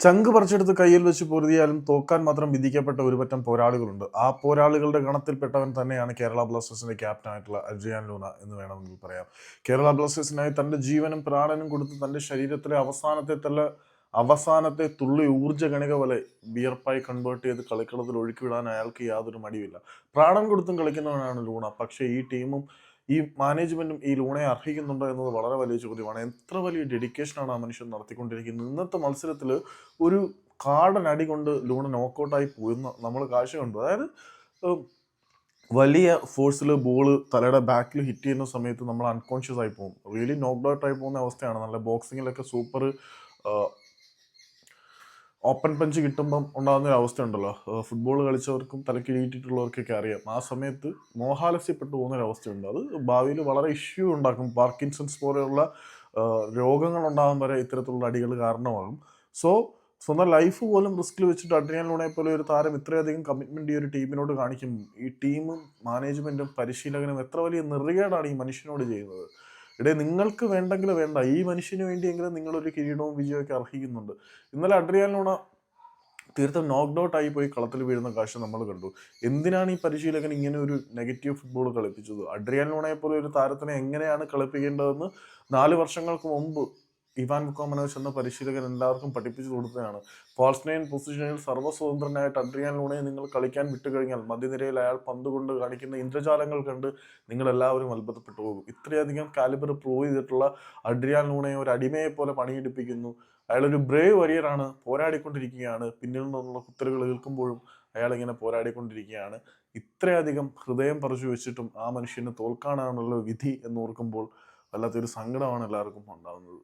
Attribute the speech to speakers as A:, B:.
A: ചങ്ക് പറിച്ചെടുത്ത് കയ്യിൽ വെച്ച് പൊരുതിയാലും തോക്കാൻ മാത്രം വിധിക്കപ്പെട്ട ഒരുപറ്റം പോരാളികളുണ്ട്. ആ പോരാളികളുടെ ഗണത്തിൽപ്പെട്ടവൻ തന്നെയാണ് കേരള ബ്ലാസ്റ്റേഴ്സിന്റെ ക്യാപ്റ്റൻ ആയിട്ടുള്ള അജയാൻ ലൂന എന്ന് വേണമെങ്കിൽ പറയാം. കേരള ബ്ലാസ്റ്റേഴ്സിനായി തന്റെ ജീവനും പ്രാണനും കൊടുത്ത് തന്റെ ശരീരത്തിലെ അവസാനത്തെ തല്ല അവസാനത്തെ തുള്ളി ഊർജ കണിക പോലെ വിയർപ്പായി കൺവേർട്ട് ചെയ്ത് കളിക്കളത്തിൽ ഒഴുക്കിവിടാൻ അയാൾക്ക് യാതൊരു മടിയില്ല പ്രാണൻ കൊടുത്തും കളിക്കുന്നവനാണ് ലൂണ. പക്ഷേ ഈ ടീമും ഈ മാനേജ്മെന്റും ഈ ലോണെ അർഹിക്കുന്നുണ്ടോ എന്നത് വളരെ വലിയ ചോദ്യമാണ്. എത്ര വലിയ ഡെഡിക്കേഷനാണ് ആ മനുഷ്യൻ നടത്തിക്കൊണ്ടിരിക്കുന്നത്? ഇന്നത്തെ മത്സരത്തിൽ ഒരു കാർഡൻ അടി കൊണ്ട് ലോൺ നോക്കൗട്ടായി പോയെന്ന് നമ്മൾ കാഴ്ച കണ്ടു. അതായത് വലിയ ഫോഴ്സിൽ ബോൾ തലയുടെ ബാക്കിൽ ഹിറ്റ് ചെയ്യുന്ന സമയത്ത് നമ്മൾ അൺകോൺഷ്യസ് ആയി പോകും. റിയലി നോക്ക്ഡൗട്ട് ആയി പോകുന്ന അവസ്ഥയാണ്. നല്ല ബോക്സിങ്ങിലൊക്കെ സൂപ്പർ ഓപ്പൺ പഞ്ച് കിട്ടുമ്പം ഉണ്ടാകുന്ന ഒരു അവസ്ഥ ഉണ്ടല്ലോ ഫുട്ബോൾ കളിച്ചവർക്കും തലക്കിഴിയിട്ടിട്ടുള്ളവർക്കൊക്കെ അറിയാം. ആ സമയത്ത് മോഹാലസ്യപ്പെട്ടു പോകുന്ന ഒരു അവസ്ഥയുണ്ട്. അത് ഭാവിയിൽ വളരെ ഇഷ്യൂ ഉണ്ടാക്കും. പാർക്കിൻസൺസ് പോലെയുള്ള രോഗങ്ങൾ ഉണ്ടാകാൻ വരെ ഇത്തരത്തിലുള്ള അടികൾ കാരണമാകും. സോ സ്വന്തം ലൈഫ് പോലും റിസ്കിൽ വെച്ചിട്ട് അഡ്രിയാൻ ലൂണയെ പോലെ ഒരു താരം ഇത്രയധികം കമ്മിറ്റ്മെന്റ് ഈ ഒരു ടീമിനോട് കാണിക്കും. ഈ ടീമും മാനേജ്മെന്റും പരിശീലകനും എത്ര വലിയ നിർഗേടാണ് ഈ മനുഷ്യനോട് ചെയ്യുന്നത്? ഇടേ നിങ്ങൾക്ക് വേണ്ടെങ്കിൽ വേണ്ട. ഈ മനുഷ്യന് വേണ്ടിയെങ്കിലും നിങ്ങളൊരു കിരീടവും വിജയമൊക്കെ അർഹിക്കുന്നുണ്ട്. ഇന്നലെ അഡ്രിയാലോണ തീർത്തും നോക്ക്ഡ് ഔട്ട് ആയി പോയി കളത്തിൽ വീഴുന്ന കാഴ്ച നമ്മൾ കണ്ടു. എന്തിനാണ് ഈ പരിശീലകൻ ഇങ്ങനെ ഒരു നെഗറ്റീവ് ഫുട്ബോൾ കളിപ്പിച്ചത്? അഡ്രിയാലോണയെ പോലെ ഒരു താരത്തിനെ എങ്ങനെയാണ് കളിപ്പിക്കേണ്ടതെന്ന് നാല് വർഷങ്ങൾക്ക് മുമ്പ് ഇവാൻ മുക്കോമനോസ് എന്ന പരിശീലകൻ എല്ലാവർക്കും പഠിപ്പിച്ചു കൊടുത്തതാണ്. പോൾസ്നെയിൻ നയൻ പൊസിഷനിൽ സർവസ്വതന്ത്രനായിട്ട് അഡ്രിയാൻ ലൂണയെ നിങ്ങൾ കളിക്കാൻ വിട്ടുകഴിഞ്ഞാൽ മധ്യനിരയിൽ അയാൾ പന്ത് കൊണ്ട് കാണിക്കുന്ന ഇന്ദ്രജാലങ്ങൾ കണ്ട് നിങ്ങൾ എല്ലാവരും അത്ഭുതപ്പെട്ടു പോകും. ഇത്രയധികം കാലിബർ പ്രൂവ് ചെയ്തിട്ടുള്ള അഡ്രിയാൻ ലൂണയെ ഒരു അടിമയെ പോലെ പണിയെടുപ്പിക്കുന്നു. അയാളൊരു ബ്രേവ് വരിയറാണ് പോരാടിക്കൊണ്ടിരിക്കുകയാണ്. പിന്നിൽ നിന്നുള്ള കുത്തലുകൾ കേൾക്കുമ്പോഴും അയാൾ ഇങ്ങനെ പോരാടിക്കൊണ്ടിരിക്കുകയാണ്. ഇത്രയധികം ഹൃദയം പറിച്ചു വെച്ചിട്ടും ആ മനുഷ്യന് തോൽക്കാനാണുള്ള വിധി എന്നോർക്കുമ്പോൾ വല്ലാത്തൊരു സങ്കടമാണ് എല്ലാവർക്കും ഉണ്ടാകുന്നത്.